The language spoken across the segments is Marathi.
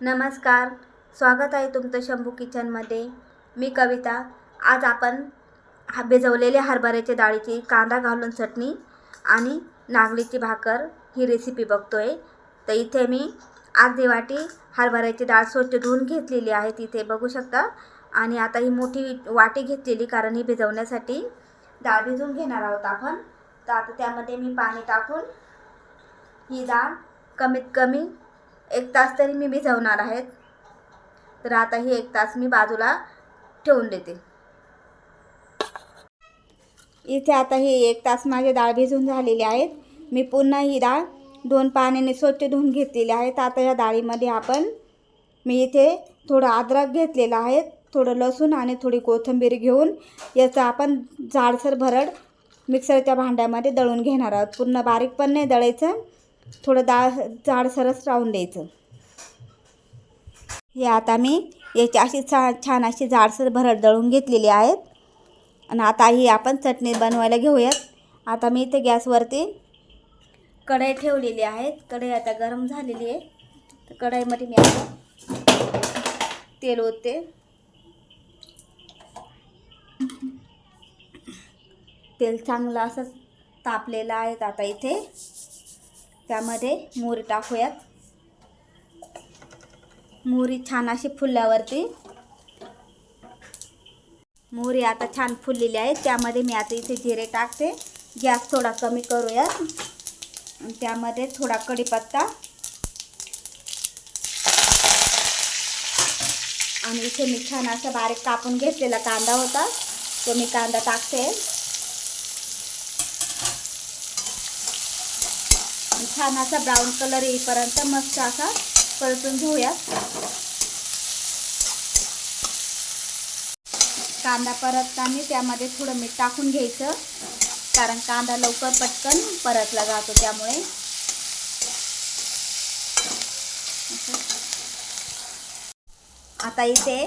नमस्कार स्वागत आहे तुमचं शंभू किचनमध्ये. मी कविता. आज आपण हा भिजवलेल्या हरभऱ्याच्या डाळीची कांदा घालून चटणी आणि नागलीची भाकर ही रेसिपी बघतो आहे तर इथे मी अर्धी वाटी हरभऱ्याची डाळ स्वच्छ धुवून घेतलेली आहे तिथे बघू शकता. आणि आता ही मोठी वाटी घेतलेली कारण ही भिजवण्यासाठी डाळ भिजवून घेणार आहोत आपण. तर आता त्यामध्ये मी पाणी टाकून ही डाळ कमीत कमी एक तास तरी मी भिजवणार आहेत. तर आता ही एक तास मी बाजूला ठेवून देते. इथे आता ही एक तास माझी डाळ भिजून झालेली आहेत. मी पुन्हा ही डाळ दोन पाण्याने स्वच्छ धुवून घेतलेली आहेत आता या डाळीमध्ये आपण मी इथे थोडं अद्रक घेतलेलं आहे. थोडं लसूण आणि थोडी कोथिंबीर घेऊन याचं आपण जाडसर भरड मिक्सरच्या भांड्यामध्ये दळून घेणार आहोत. पूर्ण बारीक पण नाही दळायचं. थोडं डाळ जाडसरच राहून द्यायचं. हे आता मी याची अशी छा छान अशी जाडसर भरड दळून घेतलेली आहेत. आणि आता ही आपण चटणी बनवायला घेऊयात. आता मी इथे गॅसवरती कढई ठेवलेली आहे कढई आता गरम झालेली आहे. तर कढईमध्ये मी आता तेल ओतते. तेल चांगलं असं तापलेलं आहे आता इथे. त्यामध्ये मोहरी टाकूयात. मोहरी छान अशी फुलल्यावरती. मोहरी आता छान फुललेली आहे. त्यामध्ये मी आता इथे जिरे टाकते. गॅस थोडा कमी करूयात. त्यामध्ये थोडा कढीपत्ता. आणि इथे मी छान असा बारीक कापून घेतलेला कांदा होता. तो मी कांदा टाकते. छान असा ब्राऊन कलर येईपर्यंत मस्त असा परतून घेऊयात. कांदा परतताना त्यामध्ये थोडं मीठ टाकून घ्यायचं कारण कांदा लवकर पटकन परतला जातो त्यामुळे. आता इथे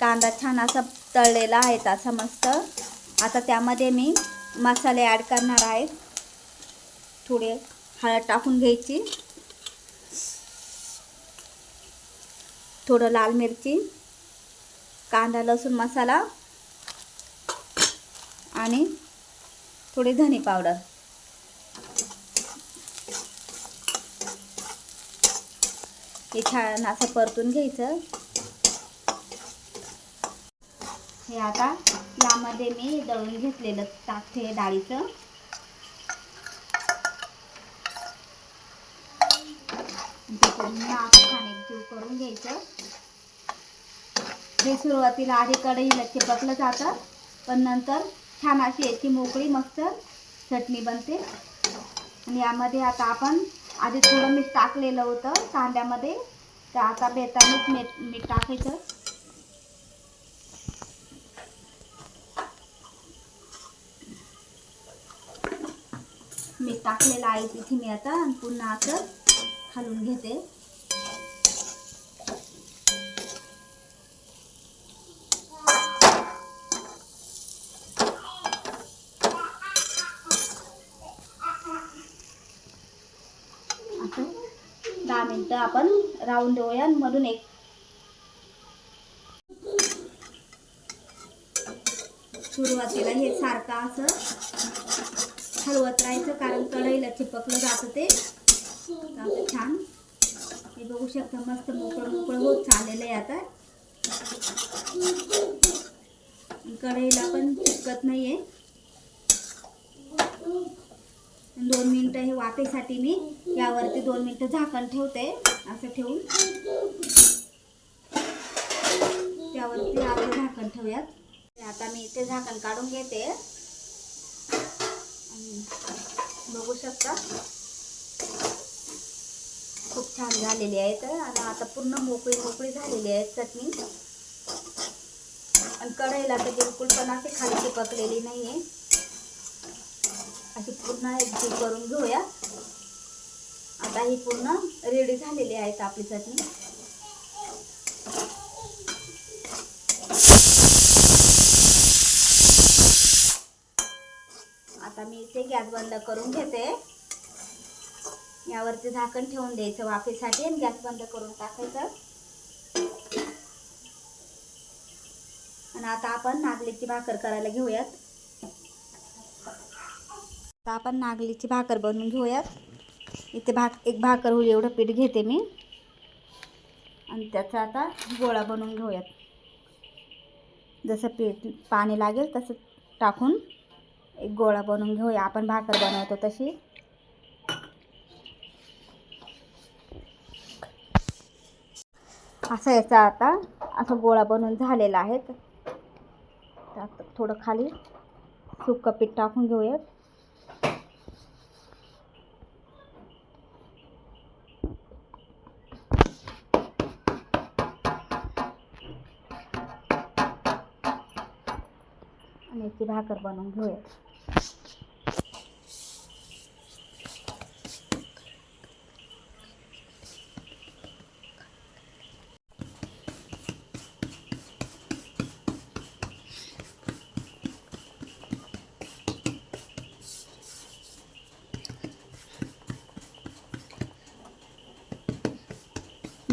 कांदा छान असा तळलेला आहे असा मस्त. आता त्यामध्ये मी मसाले ॲड करणार आहेत थोडे हळद टाकून घ्यायची. थोडं लाल मिरची कांदा लसूण मसाला आणि थोडी धनी पावडर. हे छान असं परतून घ्यायचं. हे आता यामध्ये मी दळून घेतलेलं टाकते डाळीचं. असं करून घ्यायचं. हे सुरुवातीला आधी कढईला चिपकलं जातं पण नंतर छान अशी याची मोकळी मस्त चटणी बनते. आणि यामध्ये आता आपण आधी थोडं मीठ टाकलेलं होतं कांद्यामध्ये. तर आता बेतानेच मीठ मीठ टाकायचं. मीठ टाकलेलं आहे तिथे मी आता. आणि पुन्हा असं घालून घेते. दहा मिनटं आपण राहून देऊया मधून एक सुरुवातीला हे सारखं असं हलवत राहायचं कारण कढईला चिपकलं जातं ते. आता छान. हे बघू शकता मस्त मोकळं मोकळं होत चाललेलं आहे आता. कढईला पण चिकत नाही आहे दोन मिनटं हे वाफेसाठी मी यावरती दोन मिनटं झाकण ठेवते असं ठेवून. त्यावरती अर्धं झाकण ठेवूयात. आता मी इथे झाकण काढून घेते. बघू शकता. खूप छान झालेली आहेत. आणि आता पूर्ण मोकळी मोकळी झालेली आहे चटणी. आणि कढईला तर बिलकुल पण अशी खाली चिपकलेली नाही आहे अशी पूर्ण एकजीव करून घेऊया. आता ही पूर्ण रेडी झालेली आहेत आपली चटणी. आता मी इथे गॅस बंद करून घेते. यावरती झाकण ठेवून द्यायचं वाफेसाठी आणि गॅस बंद करून टाकायचं. आणि आता आपण नागलीची भाकर करायला घेऊयात. आता आपण नागलीची भाकर बनवून घेऊयात. इथे भाक एक भाकर होईल एवढं पीठ घेते मी. आणि त्याचा आता गोळा बनवून घेऊयात. जसं पीठ पाणी लागेल तसं टाकून एक गोळा बनवून घेऊया. आपण भाकर बनवतो तशी. असा याचा आता असा गोळा बनवून झालेला आहे. त्यात थोडं खाली. सुक्कं पीठ टाकून घेऊयात. आणि याची भाकर बनवून घेऊयात.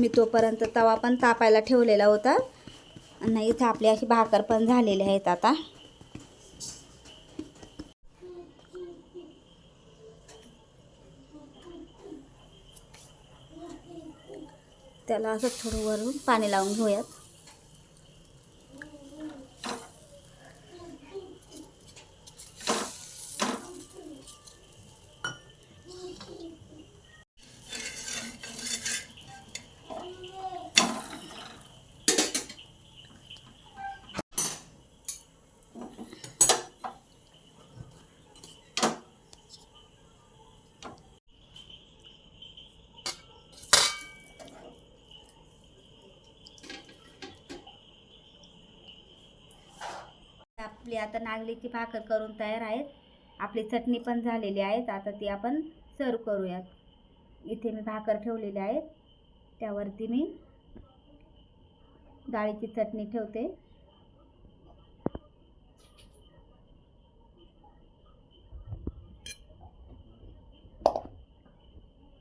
मी तोपर्यंत तवा पण तापायला ठेवलेला होता. आणि इथं आपली अशी भाकर पण झालेली आहेत आता. त्याला असं थोडं वरून पाणी लावून घेऊयात. आपली आता नागलीची भाकर करून तयार आहेत. आपली चटणी पण झालेली आहेत. आता ती आपण सर्व करूयात. इथे मी भाकर ठेवलेली आहे. त्यावरती मी डाळीची चटणी ठेवते.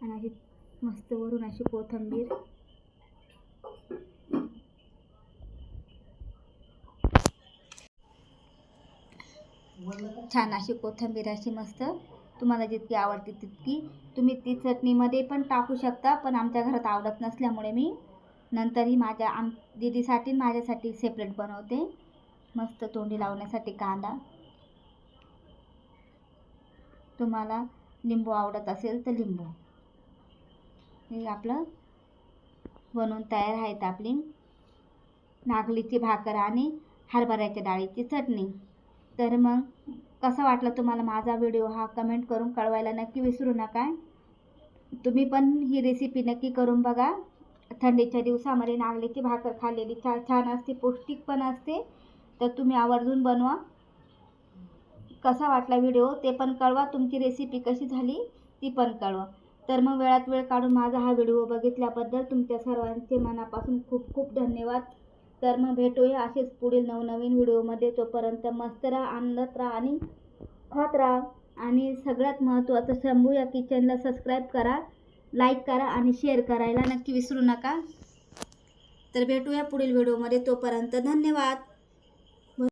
आणि अशी मस्त वरून अशी कोथिंबीर छान अशी कोथिंबीर अशी मस्त. तुम्हाला जितकी आवडते तितकी. तुम्ही ती चटणीमध्ये पण टाकू शकता पण आमच्या घरात आवडत नसल्यामुळे मी नंतरही माझ्या आम दीदीसाठी माझ्यासाठी सेपरेट बनवते. मस्त तोंडी लावण्यासाठी कांदा. तुम्हाला लिंबू आवडत असेल तर लिंबू. हे आपलं बनवून तयार आहेत आपली नागलीची भाकर आणि हरभऱ्याच्या डाळीची चटणी. तर मग कसा वाटला तुम्हाला माझा व्हिडिओ हा? कमेंट करून कळवायला नक्की विसरू नका. तुम्ही पण ही रेसिपी नक्की करून बघा. थंडीच्या दिवसामध्ये नागलीची भाकर खाल्लेली छा छान असते पौष्टिक पण असते. तर तुम्ही आवर्जून बनवा. कसा वाटला व्हिडिओ ते पण कळवा. तुमची रेसिपी कशी झाली ती पण कळवा. तर मग वेळात वेळ काढून माझा हा व्हिडिओ बघितल्याबद्दल तुमच्या सर्वांचे मनापासून खूप खूप धन्यवाद. तर मग भेटूया असेच पुढील नवनवीन व्हिडिओमध्ये. तोपर्यंत मस्त राहा आनंदात राहा आणि खात राहा. आणि सगळ्यात महत्त्वाचं शंभू या किचनला सबस्क्राईब करा लाईक करा आणि शेअर करायला नक्की विसरू नका. तर भेटूया पुढील व्हिडिओमध्ये. तोपर्यंत धन्यवाद.